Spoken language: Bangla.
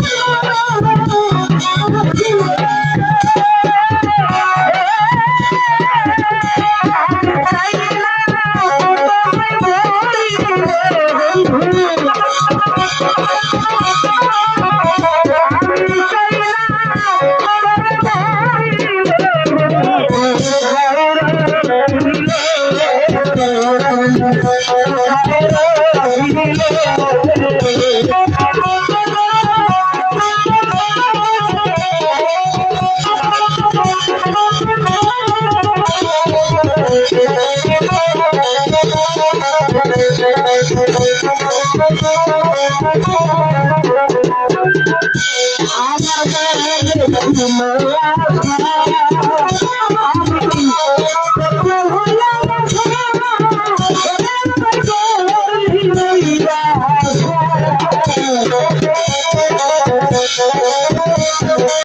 Oh, I'm